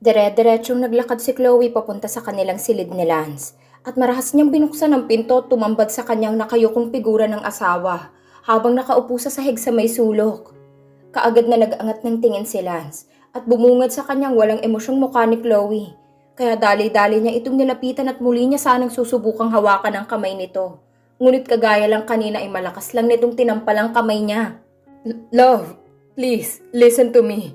Dire-diretsyong naglakad si Chloe papunta sa kanilang silid ni Lance at marahas niyang binuksan ang pinto at tumambad sa kanyang nakayukong figura ng asawa habang nakaupo sa sahig sa may sulok. Kaagad na nag-angat ng tingin si Lance at bumungad sa kanyang walang emosyong mukha ni Chloe. Kaya dali-dali niya itong nilapitan at muli niya sanang susubukang hawakan ang kamay nito. Ngunit kagaya lang kanina ay malakas lang nitong tinampalang kamay niya. Love, please, listen to me.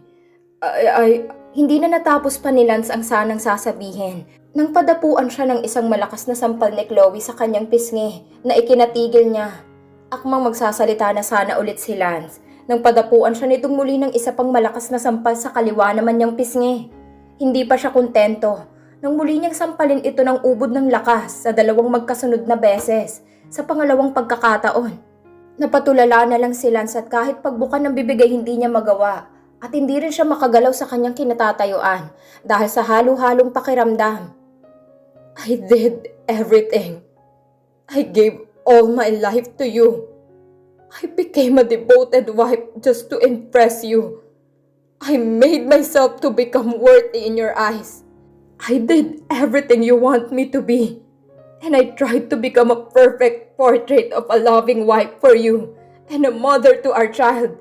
I, I, hindi na natapos pa ni Lance ang sanang sasabihin. Nang padapuan siya ng isang malakas na sampal ni Chloe sa kanyang pisngi na ikinatigil niya. Akmang magsasalita na sana ulit si Lance. Nang padapuan siya nitong muli ng isa pang malakas na sampal sa kaliwa naman niyang pisngi. Hindi pa siya kontento. Nang muli niyang sampalin ito ng ubod ng lakas sa dalawang magkasunod na beses sa pangalawang pagkakataon. Napatulala na lang si Lance at kahit pagbukan ng bibig ay hindi niya magawa at hindi rin siya makagalaw sa kanyang kinatatayuan dahil sa halo-halong pakiramdam. I did everything. I gave all my life to you. I became a devoted wife just to impress you. I made myself to become worthy in your eyes. I did everything you want me to be. And I tried to become a perfect portrait of a loving wife for you and a mother to our child.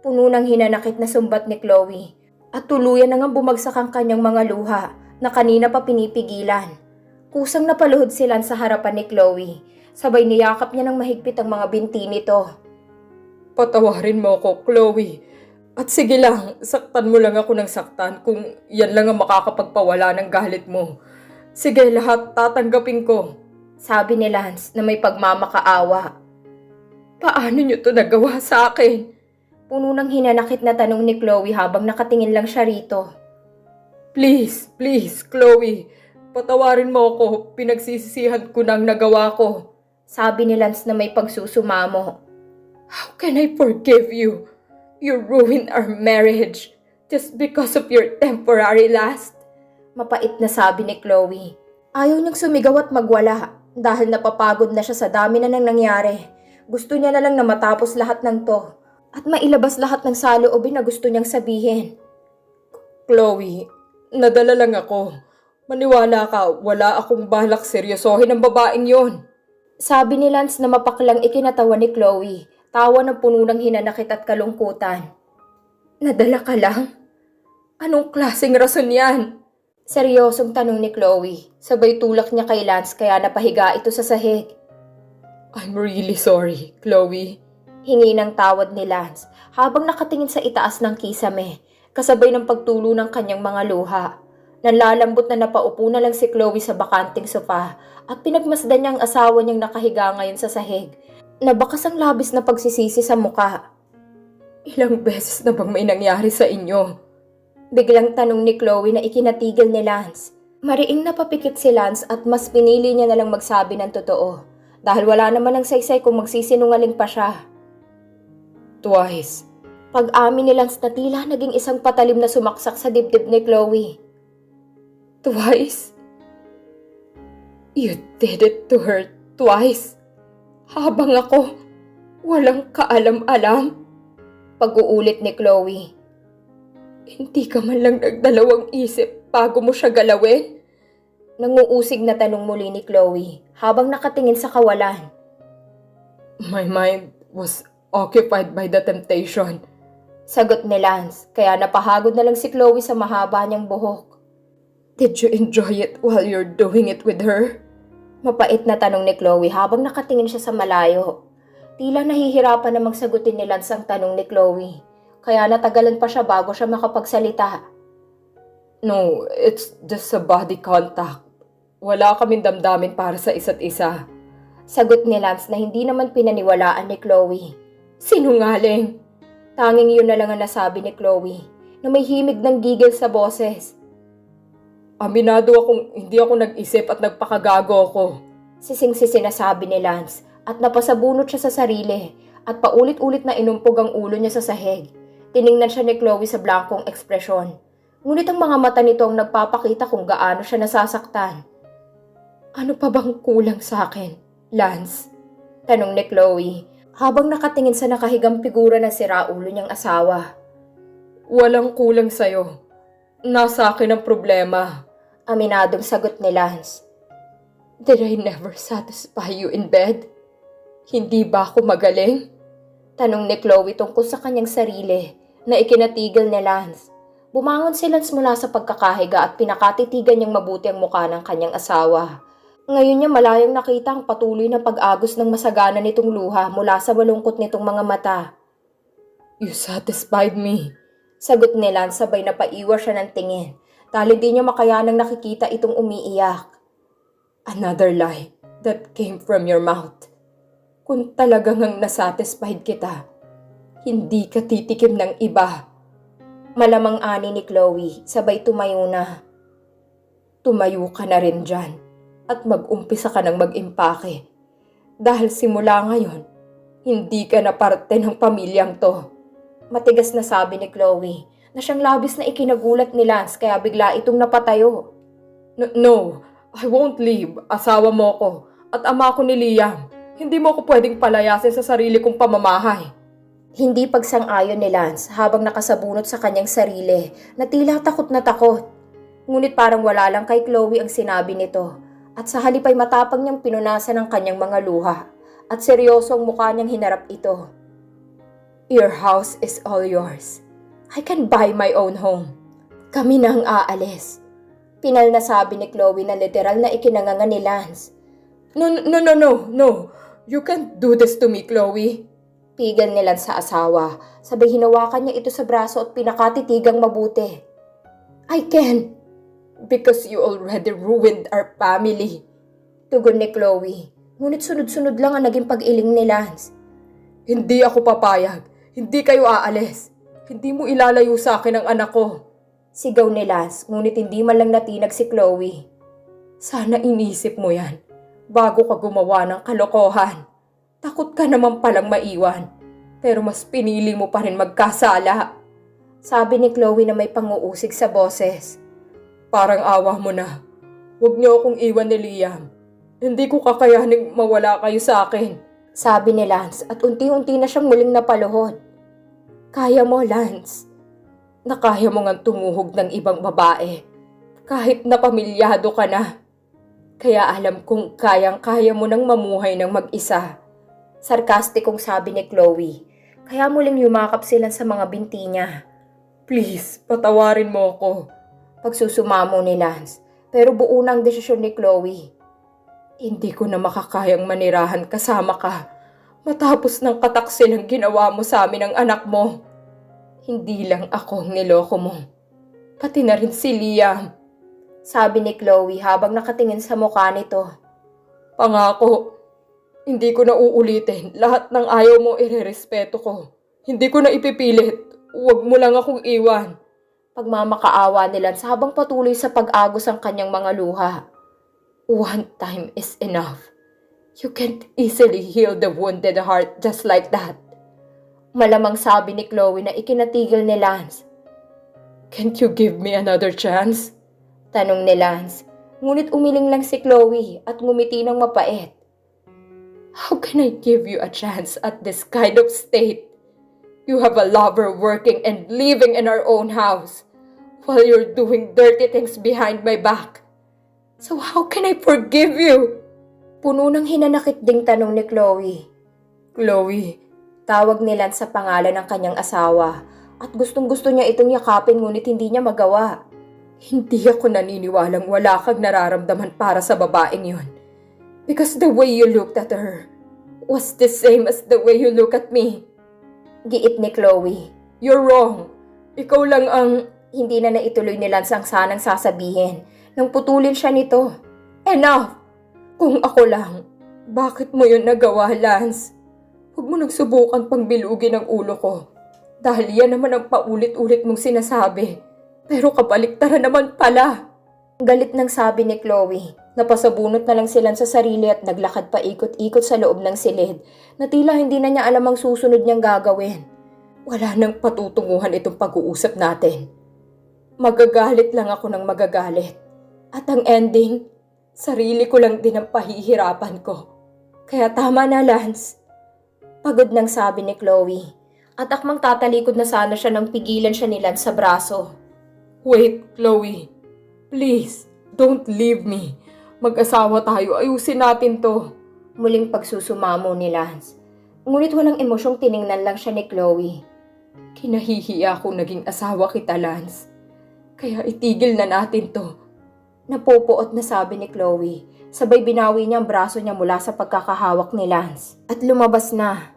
Puno ng hinanakit na sumbat ni Chloe at tuluyan na nga bumagsak ang kanyang mga luha na kanina pa pinipigilan. Kusang napaluhod silan sa harapan ni Chloe. Sabay niyakap niya ng mahigpit ang mga binti nito. Patawarin mo ako, Chloe. At sige lang, saktan mo lang ako ng saktan kung yan lang ang makakapagpawala ng galit mo. Sige, lahat tatanggapin ko. Sabi ni Lance na may pagmamakaawa. Paano niyo to nagawa sa akin? Puno ng hinanakit na tanong ni Chloe habang nakatingin lang siya rito. Please, please, Chloe. Patawarin mo ako. Pinagsisisihan ko nang nagawa ko. Sabi ni Lance na may pagsusumamo. How can I forgive you? You ruined our marriage just because of your temporary lust. Mapait na sabi ni Chloe. Ayaw niyang sumigaw at magwala dahil napapagod na siya sa dami na nang nangyari. Gusto niya na lang na matapos lahat ng to at mailabas lahat ng saloobin na gusto niyang sabihin. Chloe, nadala lang ako. Maniwala ka, wala akong balak seryosohin ang babaeng yon. Sabi ni Lance na mapaklang ikinatawa ni Chloe, tawa ng puno ng hinanakit at kalungkutan. Nadala ka lang? Anong klaseng rason yan? Seryosong tanong ni Chloe, sabay tulak niya kay Lance kaya napahiga ito sa sahig. I'm really sorry, Chloe. Hingi ng tawad ni Lance habang nakatingin sa itaas ng kisame, kasabay ng pagtulo ng kanyang mga luha. Nanlalambot na napaupo na lang si Chloe sa bakanting sofa at pinagmasdan niya ang asawa niyang nakahiga ngayon sa sahig. Nabakas ang labis na pagsisisi sa muka. Ilang beses na bang may nangyari sa inyo? Biglang tanong ni Chloe na ikinatigil ni Lance. Mariing napapikit si Lance at mas pinili niya na lang magsabi ng totoo dahil wala naman ang saysay kung magsisinungaling pa siya. Twice. Pag-amin ni Lance na tila naging isang patalim na sumaksak sa dibdib ni Chloe. Twice? You did it to her twice. Habang ako, walang kaalam-alam. Pag-uulit ni Chloe. Hindi ka man lang nagdalawang isip bago mo siya galawin? Nanguusig na tanong muli ni Chloe habang nakatingin sa kawalan. My mind was occupied by the temptation. Sagot ni Lance, kaya napahagod na lang si Chloe sa mahaba niyang buhok. Did you enjoy it while you're doing it with her? Mapait na tanong ni Chloe habang nakatingin siya sa malayo. Tila nahihirapan na magsagutin ni Lance ang tanong ni Chloe, kaya natagalan pa siya bago siya makapagsalita. No, it's just a body contact. Wala kaming damdamin para sa isa't isa. Sagot ni Lance na hindi naman pinaniwalaan ni Chloe. Sinungaling! Tanging yun na lang ang nasabi ni Chloe na may himig ng gigil sa boses. Aminado akong hindi ako nag-isip at nagpakagago ako. Sising-sisi sinasabi ni Lance at napasabunot siya sa sarili at paulit-ulit na inumpog ang ulo niya sa sahig. Tiningnan siya ni Chloe sa blankong ekspresyon. Ngunit ang mga mata nito ang nagpapakita kung gaano siya nasasaktan. Ano pa bang kulang sa akin, Lance? Tanong ni Chloe habang nakatingin sa nakahigang figura na sira ulo niyang asawa. Walang kulang sa'yo. Nasa akin ang problema. Aminadong sagot ni Lance. Did I never satisfy you in bed? Hindi ba ako magaling? Tanong ni Chloe tungkol sa kanyang sarili na ikinatigil ni Lance. Bumangon si Lance mula sa pagkakahiga at pinakatitigan niyang mabuti ang mukha ng kanyang asawa. Ngayon niya malayang nakita ang patuloy na pag-agos ng masagana nitong luha mula sa malungkot nitong mga mata. You satisfied me. Sagot ni Lance sabay na paiwas siya ng tingin dahil di niya makayanang nakikita itong umiiyak. Another lie that came from your mouth. Kung talagang ang nasatisfied kita, hindi ka titikim ng iba. Malamang ani ni Chloe, sabay tumayo na. Tumayo ka na rin dyan at mag-umpisa ka ng mag-impake. Dahil simula ngayon, hindi ka na parte ng pamilyang to. Matigas na sabi ni Chloe na siyang labis na ikinagulat ni Lance kaya bigla itong napatayo. No, no, I won't leave. Asawa mo ko at ama ko ni Liam. Hindi mo ko pwedeng palayasin sa sarili kong pamamahay. Hindi pagsang-ayon ni Lance habang nakasabunot sa kanyang sarili na tila takot na takot. Ngunit parang wala lang kay Chloe ang sinabi nito at sa halip ay matapang niyang pinunasan ang kanyang mga luha at seryoso ang mukha niyang hinarap ito. Your house is all yours. I can buy my own home. Kami na ang aalis. Pinal na sabi ni Chloe na literal na ikinanganga ni Lance. No, no, no, no, no. You can't do this to me, Chloe. Pigil ni Lance sa asawa. Sabay hinawakan niya ito sa braso at pinakatitigang mabuti. I can. Because you already ruined our family. Tugon ni Chloe. Ngunit sunod-sunod lang ang naging pag-iling ni Lance. Hindi ako papayag. Hindi kayo aalis. Hindi mo ilalayo sa akin ang anak ko. Sigaw ni Lance, ngunit hindi man lang natinag si Chloe. Sana inisip mo yan bago ka gumawa ng kalokohan. Takot ka naman palang maiwan, pero mas pinili mo pa rin magkasala. Sabi ni Chloe na may panguusig sa boses. Parang awa mo na. Huwag niyo akong iwan ni Liam. Hindi ko kakayaning mawala kayo sa akin. Sabi ni Lance at unti-unti na siyang muling napaluhod. Kaya mo, Lance. Na kaya mo nga tumuhog ng ibang babae. Kahit na pamilyado ka na. Kaya alam kong kayang-kaya mo nang mamuhay ng mag-isa. Sarkastikong sabi ni Chloe. Kaya muling yumakap sila sa mga binti niya. Please, patawarin mo ako. Pagsusumamo ni Lance. Pero buo ang desisyon ni Chloe. Hindi ko na makakayang manirahan kasama ka. Matapos ng kataksil ang ginawa mo sa amin ng anak mo. Hindi lang ako ang niloko mo. Pati na rin si Liam. Sabi ni Chloe habang nakatingin sa mukha nito. Pangako, hindi ko na uulitin. Lahat ng ayaw mo irerespeto ko. Hindi ko na ipipilit. Huwag mo lang akong iwan. Pagmamakaawa nila sa habang patuloy sa pag-agos ang kanyang mga luha. One time is enough. You can't easily heal the wounded heart just like that. Malamang sabi ni Chloe na ikinatigil ni Lance. Can't you give me another chance? Tanong ni Lance. Ngunit umiling lang si Chloe at ngumiti ng mapait. How can I give you a chance at this kind of state? You have a lover working and living in our own house while you're doing dirty things behind my back. So how can I forgive you? Puno ng hinanakit ding tanong ni Chloe. Chloe, tawag ni Lance sa pangalan ng kanyang asawa at gustong gusto niya itong yakapin ngunit hindi niya magawa. Hindi ako naniniwalang wala kang nararamdaman para sa babaeng yon. Because the way you looked at her was the same as the way you look at me. Giit ni Chloe. You're wrong. Ikaw lang ang... Hindi na naituloy ni Lance ang sanang sasabihin nang putulin siya nito. Enough! Kung ako lang, bakit mo yun nagawa, Lance? Huwag mo nang subukan pang bilugin ang ulo ko. Dahil yan naman ang paulit-ulit mong sinasabi. Pero kabaliktaran naman pala. Galit nang sabi ni Chloe. Napasabunot na lang silang sa sarili at naglakad pa ikot-ikot sa loob ng silid na tila hindi na niya alam ang susunod niyang gagawin. Wala nang patutunguhan itong pag-uusap natin. Magagalit lang ako ng magagalit. At ang ending, sarili ko lang din ang pahihirapan ko. Kaya tama na, Lance. Pagod nang sabi ni Chloe. At akmang tatalikod na sana siya nang pigilan siya ni Lance sa braso. Wait, Chloe. Please, don't leave me. Mag-asawa tayo, ayusin natin to. Muling pagsusumamo ni Lance. Ngunit walang emosyong tiningnan lang siya ni Chloe. Kinahihiya kung naging asawa kita, Lance. Kaya itigil na natin to. Napopoot na sabi ni Chloe. Sabay binawi niya ang braso niya mula sa pagkakahawak ni Lance. At lumabas na.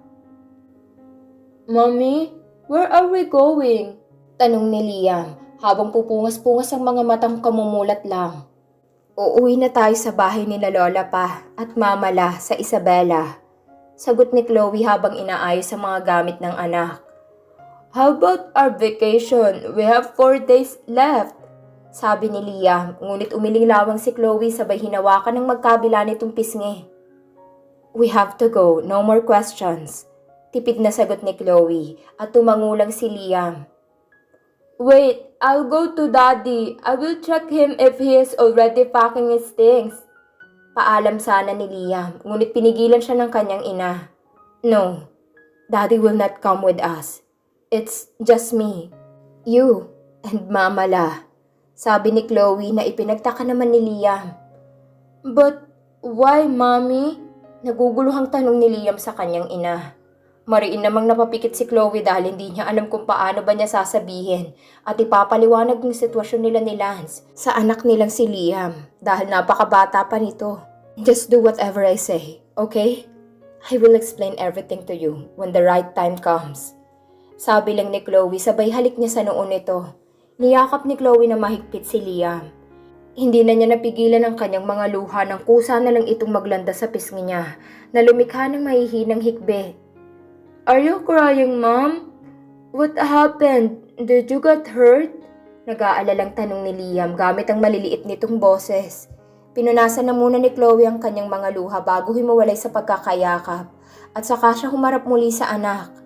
Mommy, where are we going? Tanong ni Liam habang pupungas-pungas ang mga matang kamumulat lang. Uuwi na tayo sa bahay ni Lola pa at mamala sa Isabela. Sagot ni Chloe habang inaayos ang mga gamit ng anak. How about our vacation? We have four days left. Sabi ni Liam, ngunit umiling lawang si Chloe sabay hinawakan ng magkabila nitong pisngi. We have to go, no more questions. Tipid na sagot ni Chloe at tumangulang si Liam. Wait, I'll go to daddy. I will check him if he is already packing his things. Paalam sana ni Liam, ngunit pinigilan siya ng kanyang ina. No, daddy will not come with us. It's just me, you, and mama la. Sabi ni Chloe na ipinagtaka naman ni Liam. But why, mommy? Naguguluhang tanong ni Liam sa kanyang ina. Mariin namang napapikit si Chloe dahil hindi niya alam kung paano ba niya sasabihin at ipapaliwanag ng sitwasyon nila ni Lance sa anak nilang si Liam dahil napakabata pa nito. Just do whatever I say, okay? I will explain everything to you when the right time comes. Sabi lang ni Chloe sabay halik niya sa noon nito. Niyakap ni Chloe na mahigpit si Liam. Hindi na niya napigilan ang kanyang mga luha nang kusa na lang itong maglanda sa pisngi niya na lumikha ng mahihinang hikbe Are you crying, Mom? What happened? Did you get hurt? Nag-aalalang tanong ni Liam gamit ang maliliit nitong boses. Pinunasan na muna ni Chloe ang kanyang mga luha bago himuwalay sa pagkakayakap at saka siya humarap muli sa anak.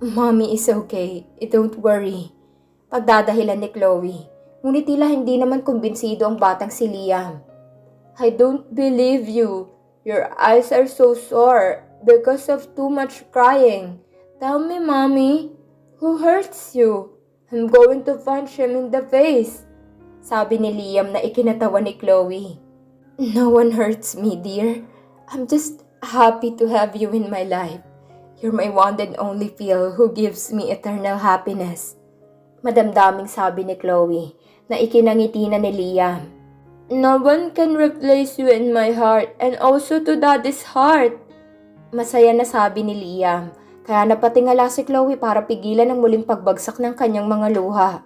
Mommy is okay. Don't worry. Pagdadahilan ni Chloe. Ngunit tila hindi naman kumbinsido ang batang si Liam. I don't believe you. Your eyes are so sore because of too much crying. Tell me, Mommy, who hurts you? I'm going to punch him in the face. Sabi ni Liam na ikinatawa ni Chloe. No one hurts me, dear. I'm just happy to have you in my life. You're my one and only Phil who gives me eternal happiness. Madamdaming sabi ni Chloe na ikinangiti na ni Liam. No one can replace you in my heart and also to daddy's heart. Masaya na sabi ni Liam, kaya napatingala si Chloe para pigilan ang muling pagbagsak ng kanyang mga luha.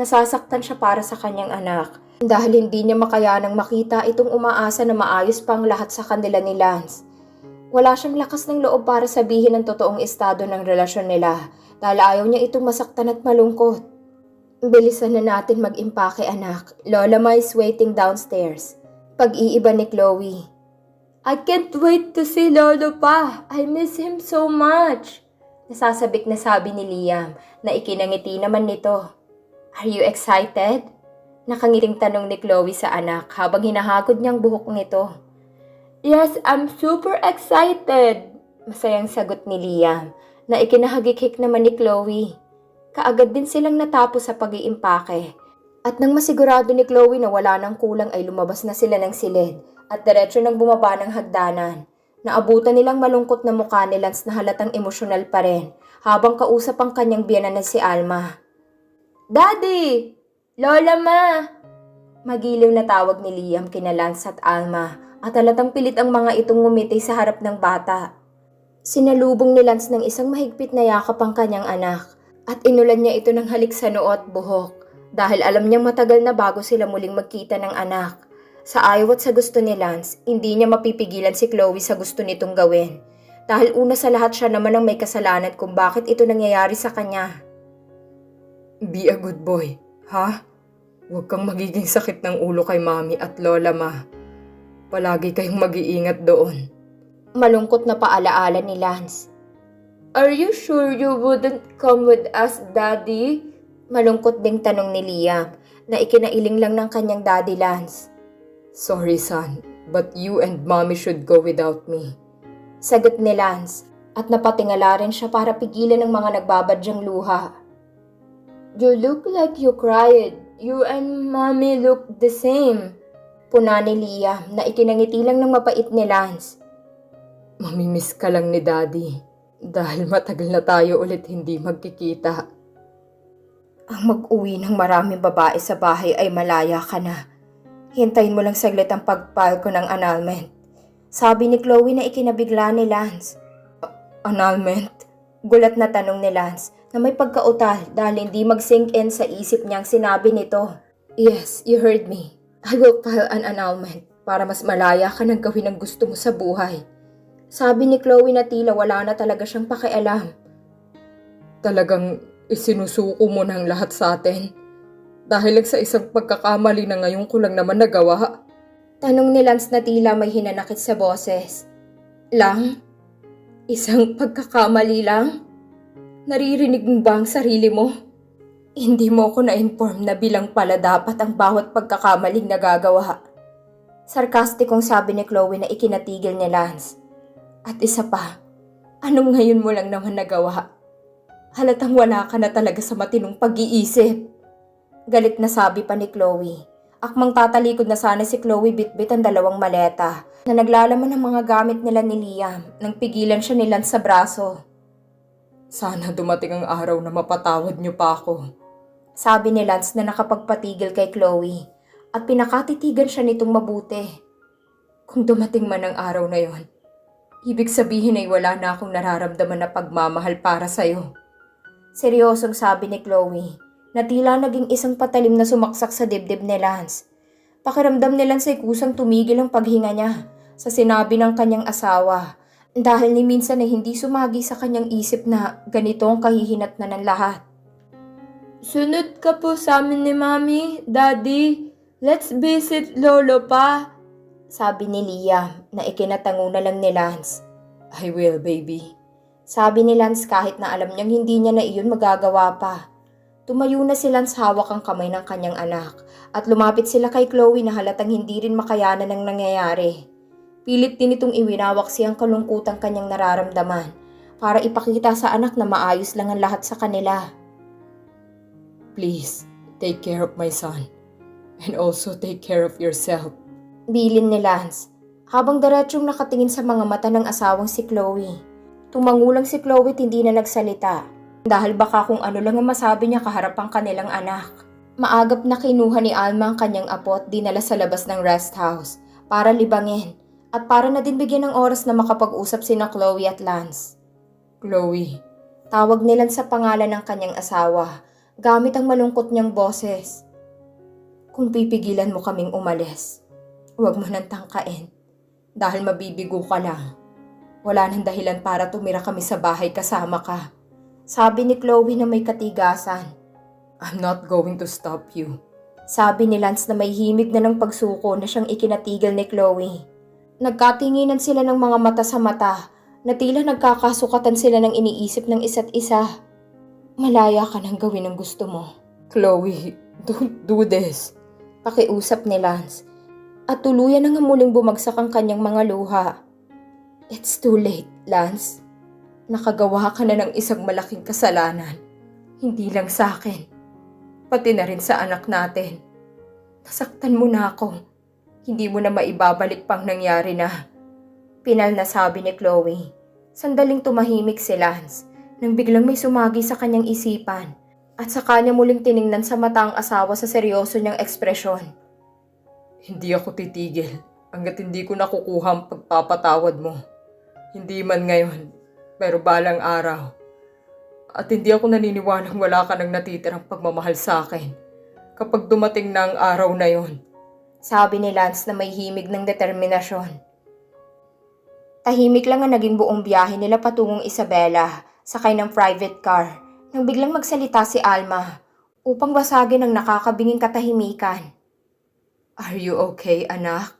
Nasasaktan siya para sa kanyang anak dahil hindi niya makayanang makita itong umaasa na maayos pang lahat sa kanila ni Lance. Wala siyang lakas ng loob para sabihin ang totoong estado ng relasyon nila dahil ayaw niya itong masaktan at malungkot. Bilisan na natin mag-impake anak. Lola Ma is waiting downstairs. Pag-iiba ni Chloe. I can't wait to see Lolo pa. I miss him so much. Nasasabik na sabi ni Liam na ikinangiti naman nito. Are you excited? Nakangiting tanong ni Chloe sa anak habang hinahagod niyang buhok nito. Yes, I'm super excited. Masayang sagot ni Liam na ikinahagikik naman ni Chloe. Kaagad din silang natapos sa pag-iimpake. At nang masigurado ni Chloe na wala nang kulang ay lumabas na sila ng silid at diretso nang bumaba ng hagdanan. Naabutan nilang malungkot na mukha ni Lance na halatang emosyonal pa rin habang kausap ang kanyang biyanan na si Alma. Daddy! Lola ma! Magiliw na tawag ni Liam kina Lance at Alma at halatang pilit ang mga itong ngumiti sa harap ng bata. Sinalubong ni Lance ng isang mahigpit na yakap ang kanyang anak at inulan niya ito ng halik sa noo at buhok dahil alam niyang matagal na bago sila muling magkita ng anak. Sa ayaw at sa gusto ni Lance, hindi niya mapipigilan si Chloe sa gusto nitong gawin. Dahil una sa lahat siya naman ang may kasalanan kung bakit ito nangyayari sa kanya. Be a good boy, ha? Huwag kang magiging sakit ng ulo kay mami at lola ma. Palagi kayong mag-iingat doon. Malungkot na paalaala ni Lance. Are you sure you wouldn't come with us, Daddy? Malungkot ding tanong ni Liam na ikinailing lang ng kanyang daddy Lance. Sorry son, but you and mommy should go without me. Sagot ni Lance at napatingala rin siya para pigilan ng mga nagbabadyang luha. You look like you cried. You and mommy look the same. Puna ni Liam na ikinangiti lang ng mapait ni Lance. Mamimiss ka lang ni Daddy dahil matagal na tayo ulit hindi magkikita. Ang mag-uwi ng maraming babae sa bahay ay malaya ka na. Hintayin mo lang saglit ang pagpile ko ng annulment. Sabi ni Chloe na ikinabigla ni Lance. "A- annulment? Gulat na tanong ni Lance na may pagkautal dahil hindi mag-sink in sa isip niyang sinabi nito. Yes, you heard me. I will file an annulment para mas malaya ka ng gawin ang gusto mo sa buhay. Sabi ni Chloe na tila wala na talaga siyang pakialam. Talagang isinusuko mo ng lahat sa atin. Dahil lang sa isang pagkakamali na ngayon ko lang naman nagawa. Tanong ni Lance na tila may hinanakit sa boses. Lang? Isang pagkakamali lang? Naririnig mo ba ang sarili mo? Hindi mo ako na-inform na bilang pala dapat ang bawat pagkakamaling nagagawa. Sarkastikong sabi ni Chloe na ikinatigil ni Lance. At isa pa, anong ngayon mo lang naman nagawa? Halatang wala ka na talaga sa matinong pag-iisip. Galit na sabi pa ni Chloe. Akmang tatalikod na sana si Chloe bitbit ang dalawang maleta na naglalaman ng mga gamit nila ni Liam nang pigilan siya ni Lance sa braso. Sana dumating ang araw na mapatawad niyo pa ako. Sabi ni Lance na nakapagpatigil kay Chloe at pinakatitigan siya nitong mabuti. Kung dumating man ang araw na yon, ibig sabihin ay wala na akong nararamdaman na pagmamahal para sa'yo. Seryosong sabi ni Chloe na tila naging isang patalim na sumaksak sa dibdib ni Lance. Pakiramdam ni Lance ay kusang tumigil ang paghinga niya sa sinabi ng kanyang asawa dahil ni minsan ay hindi sumagi sa kanyang isip na ganito ang kahihinat na ng lahat. Sunod ka po sa amin ni Mami, Daddy. Let's visit Lolo pa. Sabi ni Liam na ikinatango na lang ni Lance. I will, baby. Sabi ni Lance kahit na alam niyang hindi niya na iyon magagawa pa. Tumayo na si Lance hawak ang kamay ng kanyang anak at lumapit sila kay Chloe na halatang hindi rin makayanan ng nangyayari. Pilit din itong iwinawak siyang kalungkutang kanyang nararamdaman para ipakita sa anak na maayos lang ang lahat sa kanila. Please, take care of my son. And also take care of yourself. Bilin ni Lance, habang diretsyong nakatingin sa mga mata ng asawang si Chloe. Tumangulang si Chloe at hindi na nagsalita. Dahil baka kung ano lang ang masabi niya kaharap ang kanilang anak. Maagap na kinuha ni Alma ang kanyang apo at dinala sa labas ng rest house para libangin at para na din bigyan ng oras na makapag-usap sina Chloe at Lance. Chloe, tawag nilan sa pangalan ng kanyang asawa gamit ang malungkot niyang boses. Kung pipigilan mo kaming umalis, huwag mo nang tangkain dahil mabibigo ka lang. Wala nang dahilan para tumira kami sa bahay kasama ka. Sabi ni Chloe na may katigasan. I'm not going to stop you. Sabi ni Lance na may himig na ng pagsuko na siyang ikinatigil ni Chloe. Nagkatinginan sila ng mga mata sa mata na tila nagkakasukatan sila ng iniisip ng isa't isa. Malaya ka nang gawin ang gusto mo. Chloe, don't do this. Pakiusap ni Lance. At tuluyan na nga muling bumagsak ang kanyang mga luha. It's too late, Lance. Nakagawa ka na ng isang malaking kasalanan. Hindi lang sa akin. Pati na rin sa anak natin. Nasaktan mo na ako. Hindi mo na maibabalik pang nangyari na. Pinal na sabi ni Chloe. Sandaling tumahimik si Lance nang biglang may sumagi sa kanyang isipan at sa kanya muling tiningnan sa mata ang asawa sa seryoso niyang ekspresyon. Hindi ako titigil hanggat hindi ko nakukuha ang pagpapatawad mo. Hindi man ngayon, pero balang araw. At hindi ako naniniwalang wala ka nang natitirang pagmamahal sa akin kapag dumating na ang araw na yon. Sabi ni Lance na may himig ng determinasyon. Tahimik lang ang naging buong biyahe nila patungong Isabela, sakay ng private car, nang biglang magsalita si Alma upang basagin ang nakakabinging katahimikan. Are you okay, anak?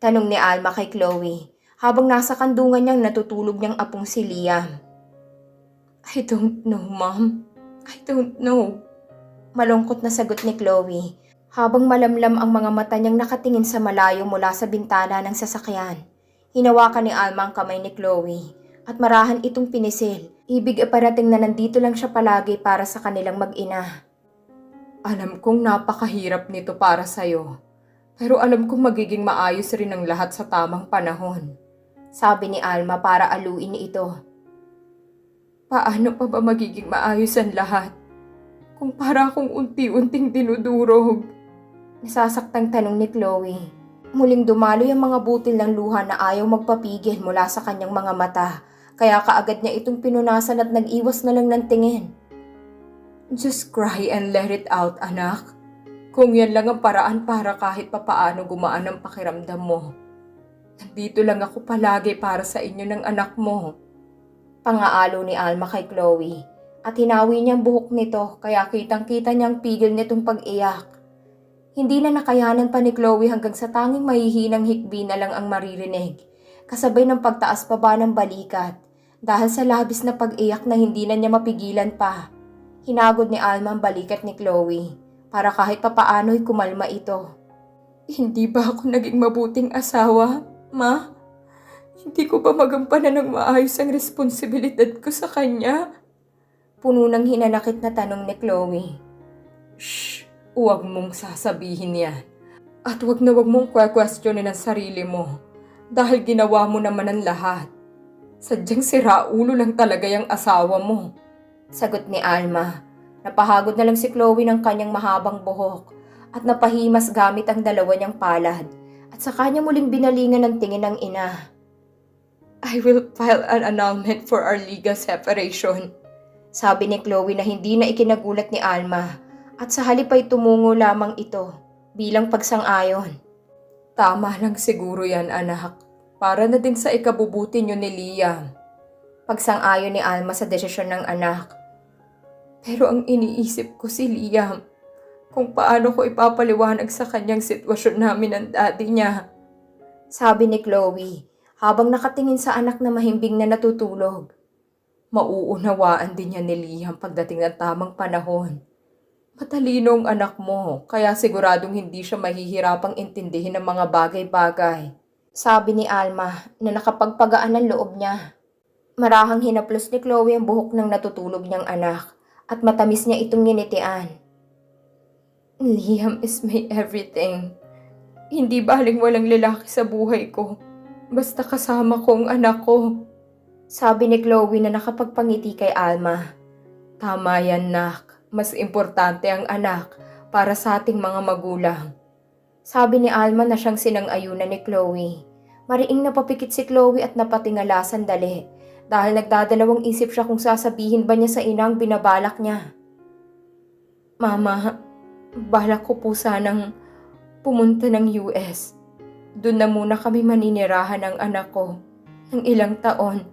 Tanong ni Alma kay Chloe habang nasa kandungan niyang natutulog niyang apong si Liam. I don't know, Mom. I don't know. Malungkot na sagot ni Chloe habang malamlam ang mga mata niyang nakatingin sa malayo mula sa bintana ng sasakyan. Hinawakan ni Alma ang kamay ni Chloe at marahan itong pinisil. Ibig iparating na nandito lang siya palagi para sa kanilang mag-ina. Alam kong napakahirap nito para sa'yo. Pero alam kong magiging maayos rin ang lahat sa tamang panahon. Sabi ni Alma para aluin ito. Paano pa ba magiging maayos ang lahat? Kung para akong unti-unting dinudurog. Nasasaktang tanong ni Chloe. Muling dumaloy ang mga butil ng luha na ayaw magpapigil mula sa kanyang mga mata. Kaya kaagad niya itong pinunasan at nag-iwas na lang ng tingin. Just cry and let it out, anak. Kung yan lang ang paraan para kahit papaano gumaan ang pakiramdam mo. Nandito lang ako palagi para sa inyo ng anak mo. Pangaalo ni Alma kay Chloe at hinawi niyang buhok nito kaya kitang-kita niyang pigil nitong pag-iyak. Hindi na nakayanan pa ni Chloe hanggang sa tanging mahihinang hikbi na lang ang maririnig, kasabay ng pagtaas pa ba ng balikat dahil sa labis na pag-iyak na hindi na niya mapigilan pa. Hinagod ni Alma ang balikat ni Chloe para kahit papaano'y kumalma ito. Hindi ba ako naging mabuting asawa, ma? Hindi ko ba magampanan ng maayos ang responsibilidad ko sa kanya? Puno ng hinanakit na tanong ni Chloe. Shh! Huwag mong sasabihin yan. At huwag na huwag mong kwe-questionin ang sarili mo. Dahil ginawa mo naman ang lahat. Sadyang siraulo lang talaga yung asawa mo. Sagot ni Alma. Napahagod na lang si Chloe ng kanyang mahabang buhok at napahimas gamit ang dalawa niyang palad at sa kanya muling binalingan ng tingin ng ina. I will file an annulment for our legal separation. Sabi ni Chloe na hindi na ikinagulat ni Alma at sa halip ay tumungo lamang ito bilang pagsang-ayon. Tama lang siguro yan anak. Para na din sa ikabubuti niyo ni Liam. Pagsang-ayon ni Alma sa desisyon ng anak. Pero ang iniisip ko si Liam, kung paano ko ipapaliwanag sa kanyang sitwasyon namin ng daddy niya. Sabi ni Chloe, habang nakatingin sa anak na mahimbing na natutulog. Mauunawaan din niya ni Liam pagdating ng tamang panahon. Matalino ang anak mo, kaya siguradong hindi siya mahihirapang intindihin ang mga bagay-bagay. Sabi ni Alma na nakapagpagaan ng loob niya. Marahang hinaplos ni Chloe ang buhok ng natutulog niyang anak at matamis niya itong nginitian. Liam is my everything. Hindi baling walang lalaki sa buhay ko. Basta kasama ko ang anak ko. Sabi ni Chloe na nakapagpangiti kay Alma. Tama yan, nak. Mas importante ang anak para sa ating mga magulang. Sabi ni Alma na siyang sinang-ayunan ni Chloe. Mariing napapikit si Chloe at napatingala sandali dahil nagdadalawang isip siya kung sasabihin ba niya sa inang binabalak niya. Mama, balak ko po sanang pumunta ng US. Doon na muna kami maninirahan ng anak ko ng ilang taon.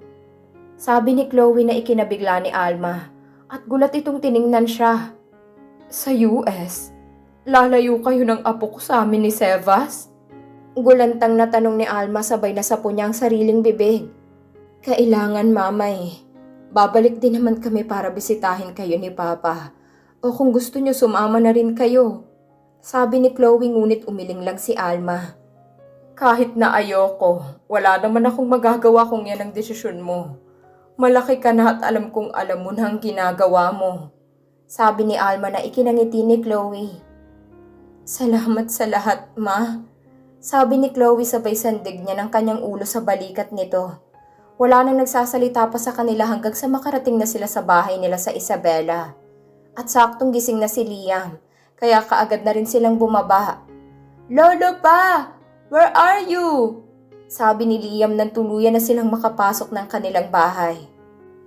Sabi ni Chloe na ikinabigla ni Alma at gulat itong tiningnan siya. Sa US? Lalayo kayo ng apo ko sa amin ni Sevas? Gulantang na tanong ni Alma sabay na sapo niya ang sariling bibig. Kailangan mama eh. Babalik din naman kami para bisitahin kayo ni Papa. O kung gusto niyo sumama na rin kayo. Sabi ni Chloe ngunit umiling lang si Alma. Kahit na ayoko, wala naman akong magagawa kung yan ang desisyon mo. Malaki ka na at alam kong alam mo na ang ginagawa mo. Sabi ni Alma na ikinangiti ni Chloe. Salamat sa lahat, ma. Sabi ni Chloe sabay sandig niya ng kanyang ulo sa balikat nito. Wala nang nagsasalita pa sa kanila hanggang sa makarating na sila sa bahay nila sa Isabela. At saktong gising na si Liam, kaya kaagad na rin silang bumaba. Lolo pa! Where are you? Sabi ni Liam nang tuluyan na silang makapasok ng kanilang bahay.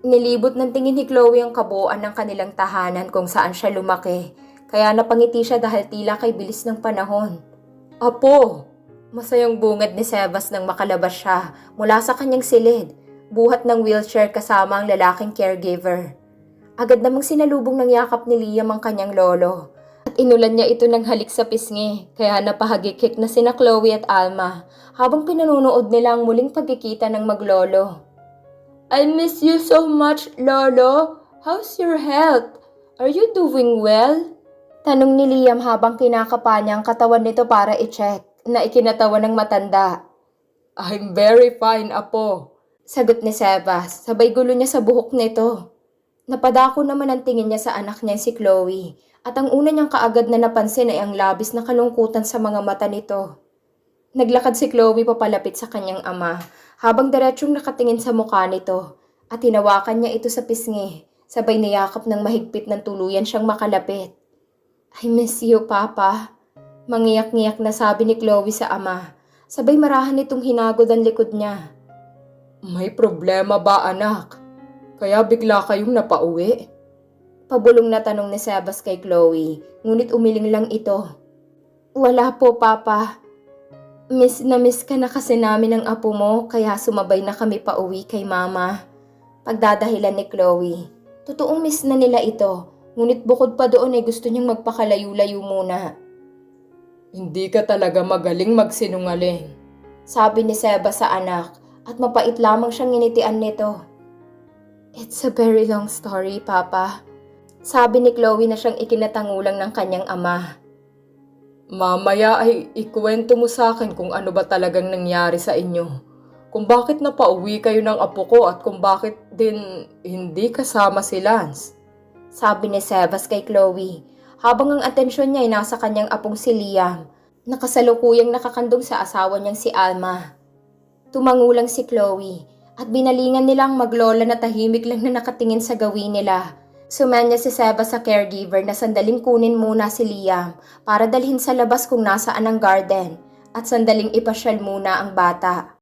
Nilibot ng tingin ni Chloe ang kabuuan ng kanilang tahanan kung saan siya lumaki, kaya napangiti siya dahil tila kay bilis ng panahon. Apo! Masayang bungad ni Sebas nang makalabas siya mula sa kanyang silid, buhat ng wheelchair kasama ang lalaking caregiver. Agad namang sinalubong ng yakap ni Liam ang kanyang lolo. At inulan niya ito ng halik sa pisngi, kaya napahagikik na sina Chloe at Alma habang pinununood nila ang muling pagkikita ng maglolo. I miss you so much, Lolo. How's your health? Are you doing well? Tanong ni Liam habang kinakapa niya ang katawan nito para i-check na ikinatawa ng matanda. I'm very fine, Apo. Sagot ni Sebas, sabay gulo niya sa buhok nito. Napadako naman ang tingin niya sa anak niya si Chloe At ang una niyang kaagad na napansin ay ang labis na kalungkutan sa mga mata nito. Naglakad si Chloe papalapit sa kanyang ama habang diretsyong nakatingin sa mukha nito at hinawakan niya ito sa pisngi sabay niyakap ng mahigpit ng tuluyan siyang makalapit. I miss you, Papa. Mangiyak-ngiyak na sabi ni Chloe sa ama sabay marahan nitong hinagod ang likod niya. May problema ba anak? Kaya bigla kayong napauwi? Pabulong na tanong ni Sebas kay Chloe, ngunit umiling lang ito. Wala po, Papa. Miss na miss ka na kasi namin ng apo mo, kaya sumabay na kami pa uwi kay Mama. Pagdadahilan ni Chloe. Totoong miss na nila ito, ngunit bukod pa doon ay gusto niyang magpakalayo-layo muna. Hindi ka talaga magaling magsinungaling. Sabi ni Seba sa anak, at mapait lamang siyang nginitian nito. It's a very long story, Papa. Sabi ni Chloe na siyang ikinatangulang ng kanyang ama. Mamaya ay ikwento mo sa akin kung ano ba talagang nangyari sa inyo. Kung bakit napauwi kayo ng apo ko at kung bakit din hindi kasama si Lance. Sabi ni Sebas kay Chloe, habang ang atensyon niya ay nasa kanyang apong si Liam, nakasalukuyang nakakandong sa asawa niyang si Alma. Tumangulang si Chloe at binalingan nilang maglola na tahimik lang na nakatingin sa gawin nila. Sumanya si Sebas sa caregiver na sandaling kunin muna si Liam para dalhin sa labas kung nasaan ang garden at sandaling ipasyal muna ang bata.